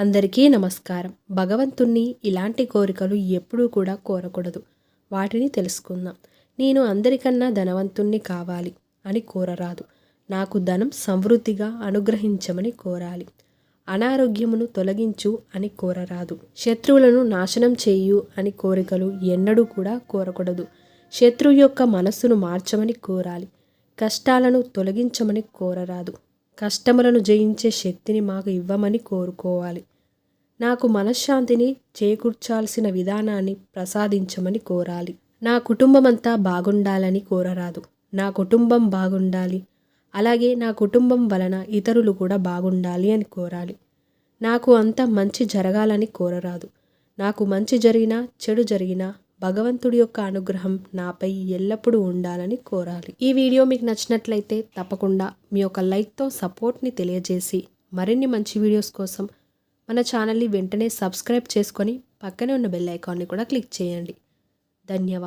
అందరికీ నమస్కారం. భగవంతుణ్ణి ఇలాంటి కోరికలు ఎప్పుడూ కూడా కోరకూడదు. వాటిని తెలుసుకుందాం. నేను అందరికన్నా ధనవంతుణ్ణి కావాలి అని కోరరాదు. నాకు ధనం సమృద్ధిగా అనుగ్రహించమని కోరాలి. అనారోగ్యమును తొలగించు అని కోరరాదు. శత్రువులను నాశనం చేయు అని కోరికలు ఎన్నడూ కూడా కోరకూడదు. శత్రువు యొక్క మనస్సును మార్చమని కోరాలి. కష్టాలను తొలగించమని కోరరాదు. కష్టములను జయించే శక్తిని మాకు ఇవ్వమని కోరుకోవాలి. నాకు మనశ్శాంతిని చేకూర్చాల్సిన విధానాన్ని ప్రసాదించమని కోరాలి. నా కుటుంబమంతా బాగుండాలని కోరరాదు. నా కుటుంబం బాగుండాలి. అలాగే నా కుటుంబం వలన ఇతరులు కూడా బాగుండాలి అని కోరాలి. నాకు అంత మంచి జరగాలని కోరరాదు. నాకు మంచి జరిగినా చెడు జరిగినా భగవంతుడి యొక్క అనుగ్రహం నాపై ఎల్లప్పుడూ ఉండాలని కోరాలి. ఈ వీడియో మీకు నచ్చినట్లయితే తప్పకుండా మీ యొక్క లైక్తో సపోర్ట్ని తెలియజేసి మరిన్ని మంచి వీడియోస్ కోసం మన ఛానల్ని వెంటనే సబ్స్క్రైబ్ చేసుకొని పక్కనే ఉన్న బెల్ ఐకాన్ని కూడా క్లిక్ చేయండి. ధన్యవాదాలు.